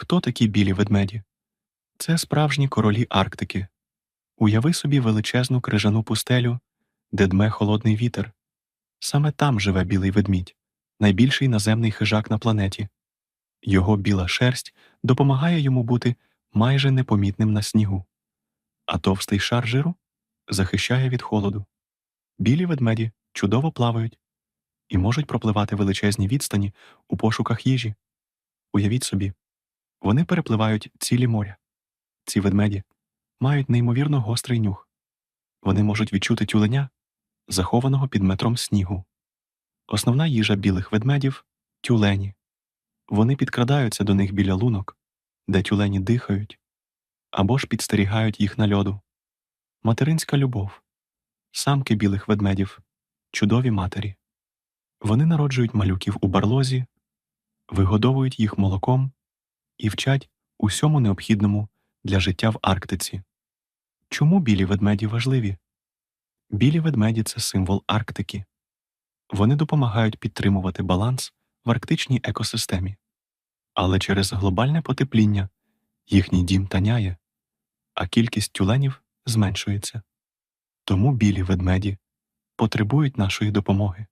Хто такі білі ведмеді? Це справжні королі Арктики. Уяви собі величезну крижану пустелю, де дме холодний вітер. Саме там живе білий ведмідь, найбільший наземний хижак на планеті. Його біла шерсть допомагає йому бути майже непомітним на снігу, а товстий шар жиру захищає від холоду. Білі ведмеді чудово плавають і можуть пропливати величезні відстані у пошуках їжі. Уявіть собі, вони перепливають цілі моря. Ці ведмеді мають неймовірно гострий нюх. Вони можуть відчути тюленя, захованого під метром снігу. Основна їжа білих ведмедів тюлені. Вони підкрадаються до них біля лунок, де тюлені дихають, або ж підстерігають їх на льоду. Материнська любов. Самки білих ведмедів чудові матері. Вони народжують малюків у барлозі, вигодовують їх молоком і вчать усьому необхідному для життя в Арктиці. Чому білі ведмеді важливі? Білі ведмеді це символ Арктики. Вони допомагають підтримувати баланс в арктичній екосистемі. Але через глобальне потепління їхній дім таняє, а кількість тюленів зменшується. Тому білі ведмеді потребують нашої допомоги.